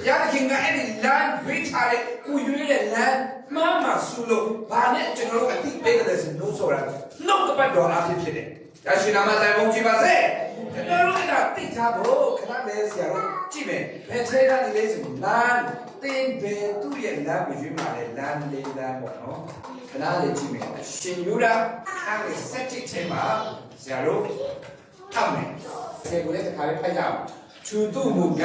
ဘုရားသခင်ကအဲ့ဒီလမ်းရွေးထားတဲ့ကိုရွေးတဲ့လမ်းမှန်မှဆူလို့ဘာနဲ့ကျွန်တော်တို့အတိပေးတယ်ဆိုလို့ဆိုတာနှုတ်ကပတ်တော်အဖြစ်ဖြစ်တယ်။ဒါရှင်နာမတိုင်ပုံကြည့်ပါစေ။ကျွန်တော်တို့အဲ့ဒါသိထားဖို့ခဏလေးဆရာတို့ကြည့်မယ်။ဘယ်ထဲကနေလဲဆိုလမ်းတင်းဘယ်သူ့ရဲ့လမ်းကိုရွေးမှာလဲလမ်းလေးလမ်းပေါ့နော်။ခဏလေးကြည့်မယ်။ရှင်ယူဒအခန်းလေးစက်တစ်ထဲမှာဆရာတို့ထပ်မယ်။ဆရာကိုလည်းတစ်ခါလေးဖိုက်ကြအောင်။ သူတို့မူက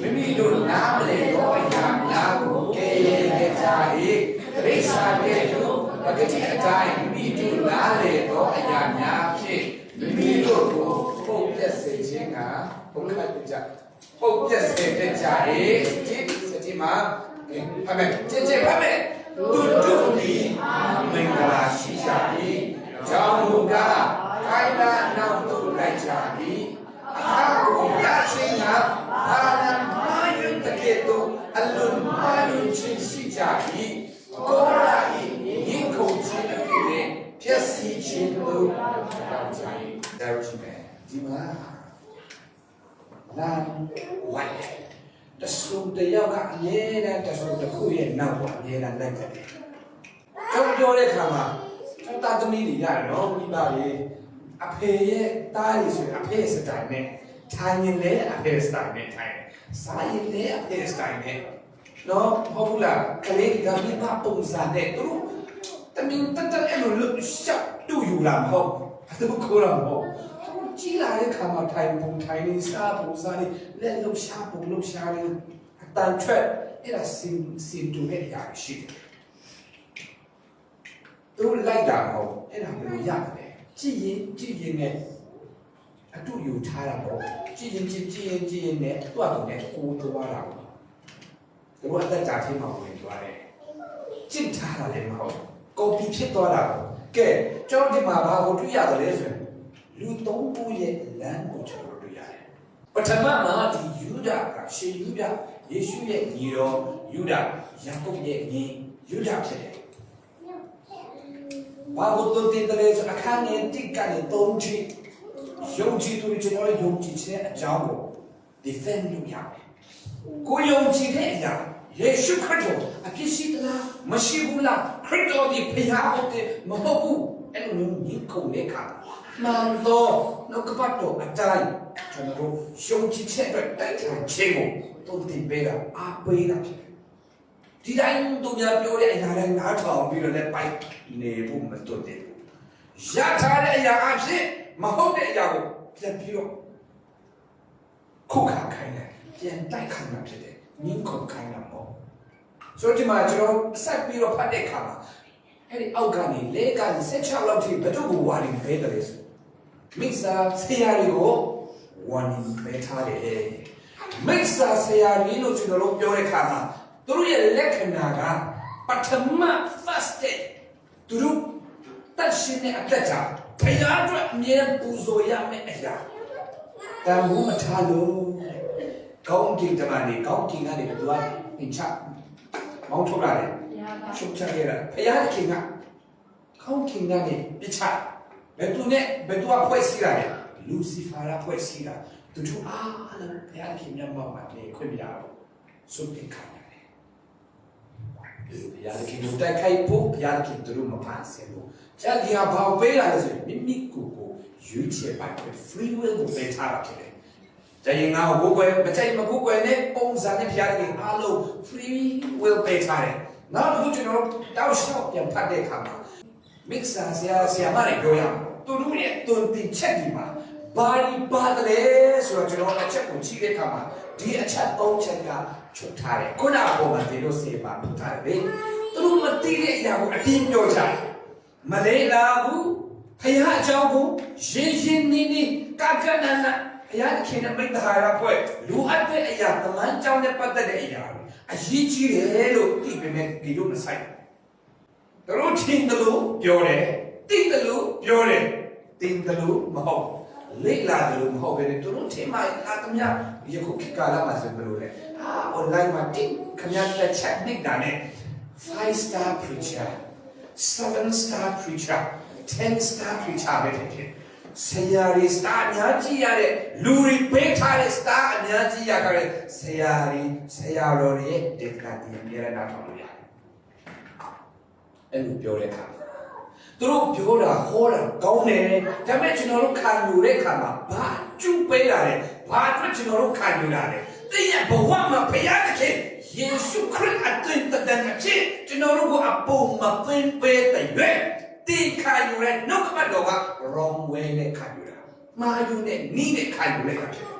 မိမိတို့နားမလည်တော့အရာများကိုကဲရဲကြ၏။ရိစ္ဆာတဲ့တို့ပဂတိအတိုင်းမိမိတို့နားလည်တော့အရာများဖြင့်မိမိတို့ကိုပုတ်ပြက်စေခြင်းကဘုခတ်ကြ။ပုတ်ပြက်စေတတ်ကြ၏။ဒီစတိမှာအမေကြည်ကြည်ပါမယ်။သူတို့ဒီမင်္ဂလာရှိကြ၏။ကြောင့်မူကားခိုင်လာနောက်သို့လိုက်ကြ၏။ အခါကိုရခြင်းကဘာနာမယုတကဲ့သို့အလွန်မယုခြင်းရှိကြ၏။ကိုရာ၏ရင်ခုန်ခြင်းအဖြစ်နဲ့ဖြစ်စီခြင်းတို့တောင်းကြ၏။ဒါရှိမယ်။ဒီမှာလမ်းဝိုင်းတဆုံတယောက်ကအမြဲတမ်းတဆုံတစ်ခုရဲ့နောက်ကအမြဲတမ်းလိုက်တယ်။ကျွန်တော်ပြောတဲ့ခါမှာကျွန်တော်သမီးတွေရတယ်နော်မိဘတွေ အဖေရဲ့တားတွေဆိုရင်အဖေစတိုင်နဲ့ထိုင်ရင်လည်းအဖေစတိုင်နဲ့ထိုင်တယ်။စားရင်လည်းအဖေစတိုင်နဲ့နော်ဟုတ်ဘူးလားကလေးကမိဘပုံစံနဲ့သူတို့တမင်တက်တက်အဲ့လိုလွတ်ရှောက်တူယူလာမဟုတ်ဘူးသူကိုယ်တော့မဟုတ်ဘူးကြီးလာတဲ့ခါမှာထိုင်ပုံထိုင်နေစားပုံစားနေလက်လှုပ်ရှားပုံလှုပ်ရှားနေအတန်ထွက်အဲ့ဒါစင်စင်တူရဲ့အရာရှိတယ်သူလိုက်တာမဟုတ်အဲ့ဒါဘယ်လိုရတယ် ကြည်ရင်ကြည်ရင်နဲ့အတူယူထားတာပေါ့ကြည်ရင်ကြည်ကြည်ရင်ကြည်ရင်နဲ့တွတ်တော့နဲ့ကိုယ်သွားတာပေါ့သူကအသက်တာချင်းမှာဝင်သွားတယ်ကြင့်ထားတာလည်းမဟုတ်ကော်ပီဖြစ်သွားတာပေါ့ကဲကျွန်တော်ဒီမှာဘာကိုတွေ့ရတယ်လဲဆိုရင်လူသုံးခုရဲ့လမ်းကိုကျွန်တော်တွေ့ရတယ်ပထမမှာဒီယူဒကရှင်ယူဒယေရှုရဲ့ညီတော်ယူဒယာကုပ်ရဲ့ညီယူဒဖြစ်တယ် ဘာလို့တုတ်တင်တယ်ဆိုအခန်းငယ်တစ်ကနေသုံးချီယုံကြည်သူတွေကျွန်တော်တို့ယုံကြည်ခြင်းအကြောင်းကို defend လုပ်ရမယ်ကိုယုံကြည်တဲ့အရာယေရှုခရစ်တော်အပြစ်ရှိသလားမရှိဘူးလားခရစ်တော်ဒီဖခင်ဟုတ်တယ်မဟုတ်ဘူးအဲ့လိုမျိုးညှိကုန်တဲ့အခါမှန်တော့နှုတ်ကပတ်တော်အတိုင်းကျွန်တော်တို့ယုံကြည်ချက်အတွက်တိုက်ထိုင်ခြင်းကိုတုံ့တင်ပေးတာအားပေးတာဖြစ်တယ် ဒီတိုင်းသူများပြောတဲ့အရာတိုင်းနားထောင်ပြီးတော့လည်းပိုက်နေဖို့မတွတ်တယ်ရထားတဲ့အရာအဖြစ်မဟုတ်တဲ့အရာကိုပြန်ပြီးတော့ခုခံခိုင်းတယ်ပြန်တိုက်ခိုင်းတာဖြစ်တယ်ငင်းခုန်ခိုင်းတာမဟုတ်ဆိုတော့ဒီမှာကျွန်တော်ဆက်ပြီးတော့ဖတ်တဲ့အခါမှာအဲ့ဒီအောက်ကနေလေကနေ16လောက်ထိဘယ်သူ့ကိုဝါနေပေးတယ်လဲဆိုမိစ္ဆာဆရာတွေကိုဝါနေပေးထားတယ်မိစ္ဆာဆရာကြီးလို့ကျွန်တော်တို့ပြောတဲ့အခါမှာ သူတို့ရဲ့လက္ခဏာကပထမ first step သူတို့တတ်ရှင်တဲ့အသက်ကြောင့်ဘုရားအတွက်အမြဲပူဇော်ရမယ့်အရာတန်ဖိုးမထားလို့ကောင်းကင်တမန်တွေကောင်းကင်ကနေဘယ်သူကပင်ချမောင်းထုတ်လာတယ်ချုပ်ချခဲ့တာဘုရားခင်ကကောင်းကင်ကနေပြချဘယ်သူနဲ့ဘယ်သူကဖွဲ့စည်းတာလဲလူစီဖာရာဖွဲ့စည်းတာသူတို့အားလုံးဘုရားခင်မျက်မှောက်မှာနေခွင့်ပြရတော့စုပ်တင်ခံရတယ် ဘုရားခင်တို့တိုက်ခိုက်ဖို့ဘုရားခင်တို့မဖန်ဆင်းဘူးကျန်ဒီဟာဘာပေးရလဲဆိုရင်မိမိကိုယ်ကိုရွေးချယ်ပိုင်တဲ့ free will ကိုပေးထားတာဖြစ်တယ်။ကျရင်ငါ့ကိုကိုယ်မချိုက်မကိုယ်နဲ့ပုံစံနဲ့ဘုရားခင်အားလုံး free will ပေးထားတယ်။နောက်တစ်ခုကျွန်တော်တောက်လျှောက်ပြန်ဖတ်တဲ့အခါမှာ mixer ဆရာဆရာမတွေပြောရအောင်သူတို့ရဲ့တုန်တင်ချက်ဒီမှာ ဘာဒီပါတယ်ဆိုတော့ကျွန်တော်အချက်ကိုကြည့်တဲ့အခါမှာဒီအချက်သုံးချက်ကချုပ်ထားတယ်ခုနကပုံမှန်ဒီလိုစေပါထုတ်ထားတယ်လေသူတို့မသိတဲ့အရာကိုအတင်းပြောကြတယ်မလေးလာဘူးဖခင်အကြောင်းကိုရှင်းရှင်းနေနေကကနနဘုရားသခင်နဲ့မိတ္တဟာရဖွဲ့လူအပ်တဲ့အရာတမန်ကြောင်းနဲ့ပတ်သက်တဲ့အရာတွေအရေးကြီးတယ်လို့ဒီပေမဲ့ဒီလိုမဆိုင်ဘူးသူတို့ထင်တယ်လို့ပြောတယ်သိတယ်လို့ပြောတယ်တင်တယ်လို့မဟုတ် လေ့လာတယ်လို့မဟုတ်ဘဲနဲ့သူတို့ထင်မှအာသမျှယခုခေတ်ကာလမှာဆိုဘယ်လိုလဲအာ online မှာတင်ခမရတဲ့ချက်နေတာနဲ့5 star preacher 7 star preacher 10 star preacher ပဲဖြစ်ဖြစ်ဆရာတွေစတာအများကြီးရတဲ့လူတွေပေးထားတဲ့စတာအများကြီးရကြတဲ့ဆရာတွေဆရာတော်တွေရဲ့ဒေသနာတည်အများရနာထောင်လို့ရတယ်အဲ့လိုပြောတဲ့အခါ သူတို့ပြောတာဟောတာကောင်းတယ်ဒါပေမဲ့ကျွန်တော်တို့ခံယူတဲ့အခါမှာဘာကျူပေးတာလဲဘာအတွက်ကျွန်တော်တို့ခံယူတာလဲသိရဘဝမှာဘုရားသခင်ယေရှုခရစ်အသွင်တန်တဲ့အဖြစ်ကျွန်တော်တို့ကအပုံမပင်ပေးတဲ့ရွယ်တိခံယူတဲ့နှုတ်ကပတ်တော်က wrong way နဲ့ခံယူတာမာယူနဲ့နီးနဲ့ခံယူလိုက်တာဖြစ်တယ်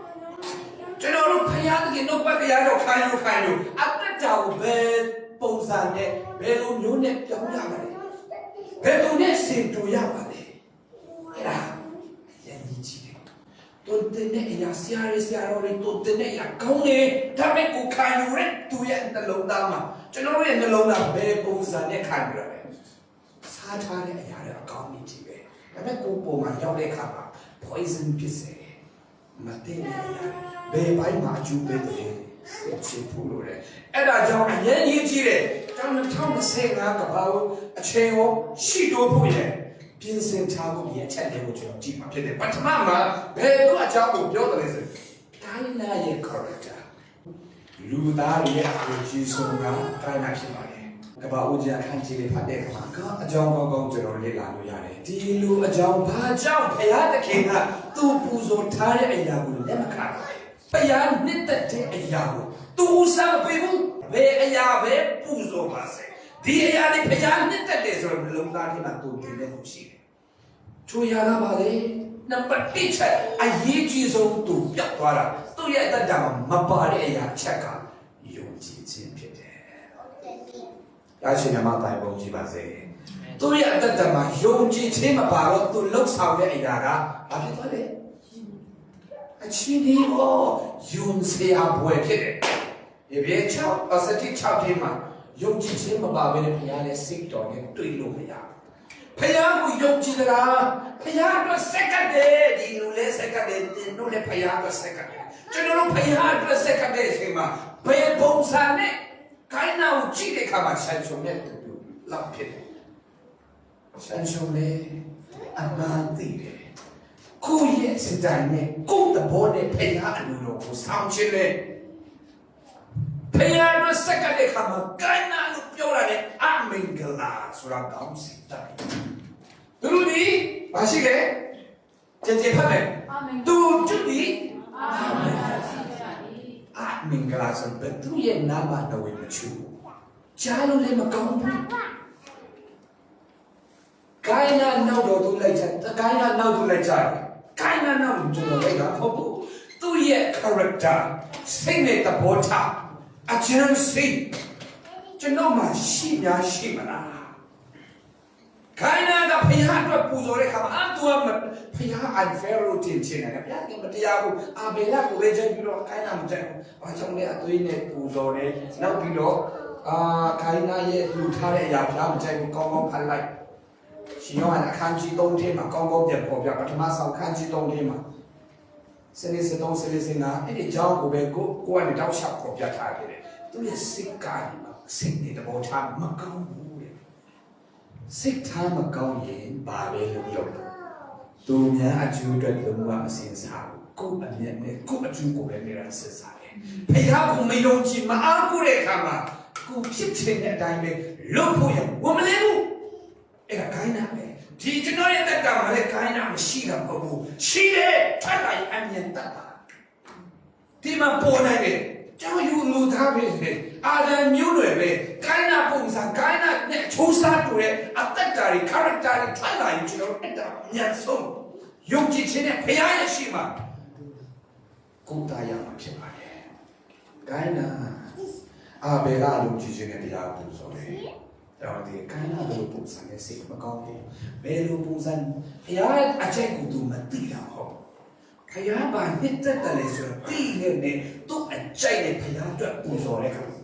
ကျွန်တော်တို့ဘုရားသခင်နှုတ်ပတ်တရားတော်ခံယူခံယူအတ္တကြောင့်ဘယ်ပုံစံနဲ့ဘယ်လိုမျိုးနဲ့ပြောင်းရမလဲ ဘယ်လိုနဲ့စင်တူရပါလဲအဲ့ဒါရည်ကြီးကြီးတယ်တုန်တဲ့နဲ့အရာဆရာရေးဆရာတော်တွေတုန်တဲ့နဲ့အရာကောင်းတယ်ဒါပေမဲ့ကိုခံယူတဲ့သူရဲ့နှလုံးသားမှာကျွန်တော်တို့ရဲ့နှလုံးသားဘယ်ပုံစံနဲ့ခံယူရလဲစားထားတဲ့အရာတွေအကောင်းကြီးပဲဒါပေမဲ့ကိုပုံမှာရောက်တဲ့အခါမှာ poison ဖြစ်စေတယ်မတည့်တဲ့အရာဘယ်ဘိုင်းမှာအကျိုးပေးတယ်စစ်ချဖို့လို့လေအဲ့ဒါကြောင့်အရင်ကြီးကြီးတယ် ကျောင်း2025ကဘာလို့အချိန်ရောရှိတော့ဖို့ရဲ့ပြင်ဆင်ထားဖို့ရဲ့အချက်တွေကိုကျွန်တော်ကြည့်မှာဖြစ်တယ်ပထမမှာဘယ်တော့အကြောင်းကိုပြောတယ်လဲဆိုတိုင်းနာရဲ့ character လူသားရဲ့အကိုကြီးဆုံးကတိုင်းနာဖြစ်ပါတယ်ကဘာဦးကျန်အခန်းကြီးလေးဖတ်တဲ့အခါမှာကအကြောင်းကောင်းကောင်းကျွန်တော်လေ့လာလို့ရတယ်ဒီလူအကြောင်းဘာကြောင့်ဘုရားသခင်ကသူ့ပူဇော်ထားတဲ့အရာကိုလက်မခံဘူးဘုရားနှစ်သက်တဲ့အရာကိုသူဥစားပေးဘူး ဘယ်အရာပဲပူဇော်ပါစေဒီအရာတွေဘုရားနှစ်သက်တယ်ဆိုတော့လုံသားထဲမှာသူတင်တဲ့သူရှိတယ်ချိုရလာပါလေနံပါတ်1ချက်အရေးကြီးဆုံးသူပြတ်သွားတာသူ့ရဲ့အတ္တမှာမပါတဲ့အရာချက်ကယုံကြည်ခြင်းဖြစ်တယ်။ဒါရှင်မြတ်တိုင်ပုံကြည့်ပါစေ။သူ့ရဲ့အတ္တမှာယုံကြည်ခြင်းမပါတော့သူလှုပ်ဆောင်တဲ့အရာကဘာဖြစ်သွားလဲ။အချင်းဒီကိုယုံစရာဘွယ်ဖြစ်တယ်။ ဒီဘေချောက်အစတိချောက်ခြင်းမှာယုံကြည်ခြင်းမပါဘဲနဲ့ဘုရားနဲ့စိတ်တော်နဲ့တွေ့လို့မရဘူး။ဖယားကိုယုံကြည်တာဖယားအတွက်စက္ကတဲ့ဒီလူလေးစက္ကတဲ့ဒီလူလေးဖယားအတွက်စက္ကတဲ့ကျွန်တော်တို့ဖယားအတွက်စက္ကတဲ့အချိန်မှာဘယ်ပုံစံနဲ့ခိုင်းနာကိုကြည့်တဲ့အခါမှာဆန်ချုံနဲ့တူတူလောက်ဖြစ်တယ်ဆန်ချုံလေးအမှန်တည်တယ်ကိုယ့်ရဲ့စတိုင်နဲ့ကိုယ့်တဘောနဲ့ဖယားအလိုတော်ကိုဆောင်ချင်တ ယ်ဖယားအတွက်စက္ကတဲ့အခါမှာခိုင်းနာလို့ပြောတာလေအမင်္ဂလာဆိုတာကောင်းစီတိုင်းသူတို့ဒီမရှိခဲ့ကြင်ကြင်ဖတ်မယ်အာမင်သူတို့ဒီအာမင်ရှိကြ၏အမင်္ဂလာဆိုဘယ်သူရဲ့နာမတော်ဝင်မချူကြားလို့လည်းမကောင်းဘူးကိုင်းနာနောက်တော်သူလိုက်ချက်ကိုင်းနာနောက်သူလိုက်ချက်ကိုင်းနာနောက်သူကျွန်တော်လိုက်တာဟုတ်ဘူးသူရဲ့ character စိတ်နဲ့သဘောထား အချမ်းစိတ်ကျွန်တော်မှရှိများရှိမလားခိုင်းနာကဖျားအတွက်ပူဇော်တဲ့ခါမှာအတူအမဖျား unfair လို့တင်ချင်တယ်ဗျာဒီမတရားဘူးအာဘေလာကိုပဲချက်ပြီးတော့ခိုင်းနာမချက်ဘူး။ဘာကြောင့်လဲအသွေးနဲ့ပူဇော်တယ်။နောက်ပြီးတော့အာခိုင်းနာရဲ့လူထားတဲ့အရာဖျားမချက်ဘူးကောင်းကောင်းဖတ်လိုက်။ရှင်ယောဟန်အခန်းကြီး3ထဲမှာကောင်းကောင်းပြန်ပေါ်ပြပထမဆောင်အခန်းကြီး3ထဲမှာ စနေစတုံးစနေစင်နာအဲ့ဒီကြောင်းကိုပဲကိုကိုကနေတောက်လျှောက်ပေါ်ပြထားခဲ့တယ်။သူရဲ့စိတ်ကားမှာစိတ်နဲ့တဘောထားမကောင်းဘူးတဲ့။စိတ်ထားမကောင်းရင်ဘာပဲလုပ်လို့သူများအကျိုးအတွက်လုံးဝမစင်စားဘူးကိုယ့်အမျက်နဲ့ကိုယ့်အကျိုးကိုပဲနေတာစစ်စားတယ်ဖခင်ကမယုံကြည်မအားကိုးတဲ့အခါမှာကိုဖြစ်ချင်တဲ့အတိုင်းပဲလုပ်ဖို့ရဝမလဲဘူးအဲ့ဒါခိုင်းတာပဲ ဒီကျွန်တော်ရဲ့တက်ကမှာလည်းခိုင်းတာမရှိတာမဟုတ်ဘူးရှိတယ်ထပ်လိုက်အမြင်တတ်ပါဒီမှာပေါ်နိုင်တယ်ကျောင်းယူလူသားပဲလေအာဒံမျိုးတွေပဲခိုင်းတာပုံစံခိုင်းတာနဲ့ချိုးစားတူတဲ့အသက်တာတွေ character တွေထပ်လာရင်ကျွန်တော်အဲ့ဒါအမြတ်ဆုံးယုံကြည်ခြင်းနဲ့ဘုရားရဲ့ရှိမှာကိုယ်သားရမှာဖြစ်ပါတယ်ခိုင်းတာအာဘေလာယုံကြည်ခြင်းနဲ့တရားကိုဆိုတယ် တော့ဒီခိုင်းတာလိုပုံစံနဲ့စိတ်မကောင်းဘူးဘယ်လိုပုံစံဘုရားရဲ့အချက်ကိုသူမသိတာဟုတ်ဖယားပါနှစ်သက်တယ်လေဆိုတော့တိနေနေသူ့အကြိုက်တဲ့ဖယားအတွက်ပူဇော်တဲ့ခါဟမ်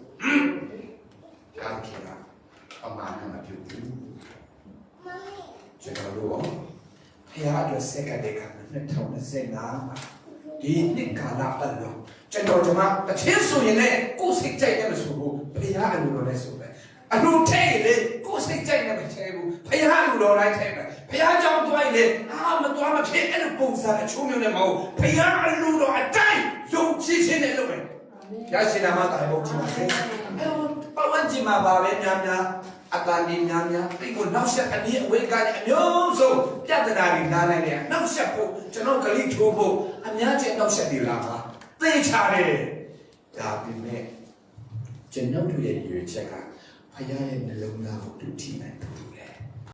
ကာကိနာအမှန်နဲ့မပြုဘူးကျွန်တော်တို့ဖယားအတွက်စက်ကတဲ့ခါ2025မှာဒီနှစ်ကာလပတ်လုံးကျွန်တော်ကျွန်မအချင်းဆိုရင်လည်းကိုယ်စိတ်ကြိုက်တယ်မဆိုဘူးဖယားအလိုတော်လည်းဆိုပဲ အလိုထဲလေကိုယ်စိတ်ကြိုက်တယ်မချဲဘူးဖယားအလိုတော်လိုက်ထဲပဲဖဘုရားကြောင့်တွိုင်းလေအာမတွားမဖြစ်အဲ့လိုပုံစံအချိုးမျိုးနဲ့မဟုတ်ဘုရားအလိုတော်အတိုင်းယုံကြည်ခြင်းနဲ့လုပ်မယ်ရရှိနာမတာဘုရားပါအဲ့တော့ပတ်ဝန်းကျင်မှာပါပဲများများအတန်ဒီများများဒီကိုနောက်ဆက်အနည်းအဝေးကနေအမျိုးဆုံးပြဿနာတွေနားနိုင်တယ်နောက်ဆက်ဖို့ကျွန်တော်ဂလိထိုးဖို့အများကြီးနောက်ဆက်တွေလာပါသိချတယ်ဒါပေမဲ့ကျွန်တော်တို့ရဲ့ရွေချက်က ဖခင်ရဲ့နှလုံးသားကိုတူထိနိုင်တူတယ်